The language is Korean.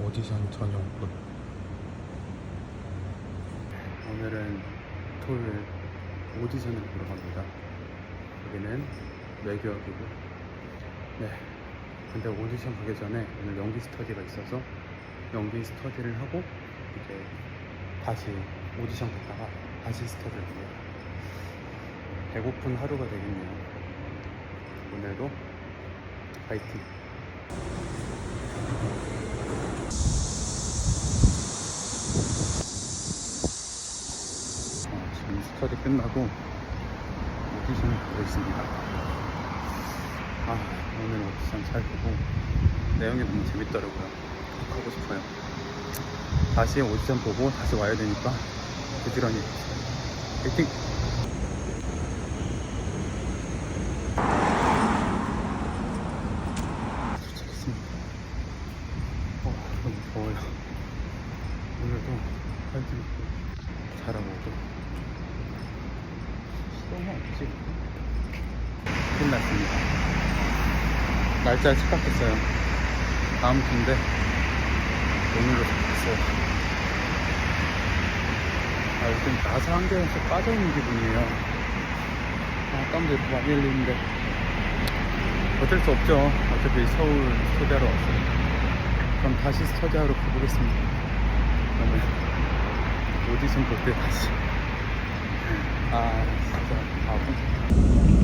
오디션 전용분. 오늘은 토요일 오디션을 보러 갑니다. 여기는 외교학이고. 네. 근데 오디션 가기 전에 오늘 연기 스터디가 있어서 연기 스터디를 하고 이제 다시 오디션 갔다가 다시 스터디를 해요. 배고픈 하루가 되겠네요. 오늘도 파이팅 스터디 끝나고 오디션을 보고 있습니다. 아, 오늘 오디션 잘 보고 내용이 너무 재밌더라고요. 꼭 하고 싶어요. 다시 오디션 보고 다시 와야 되니까 부지런히 화이팅! 도착했습니다. 어, 너무 더워요. 오늘도 파이팅 있고 잘하고 또 어디지? 끝났습니다. 날짜 착각했어요. 다음 주인데 오늘로 잡혔어요. 아, 요즘 나사 환경에서 빠져있는 기분이에요. 아, 땀도 많이 흘리는데 어쩔 수 없죠. 어차피 서울 스터디하러 왔어요. 그럼 다시 스터디하러 가보겠습니다. 그러면 오디션 볼때 다시. 아, 진짜 바보.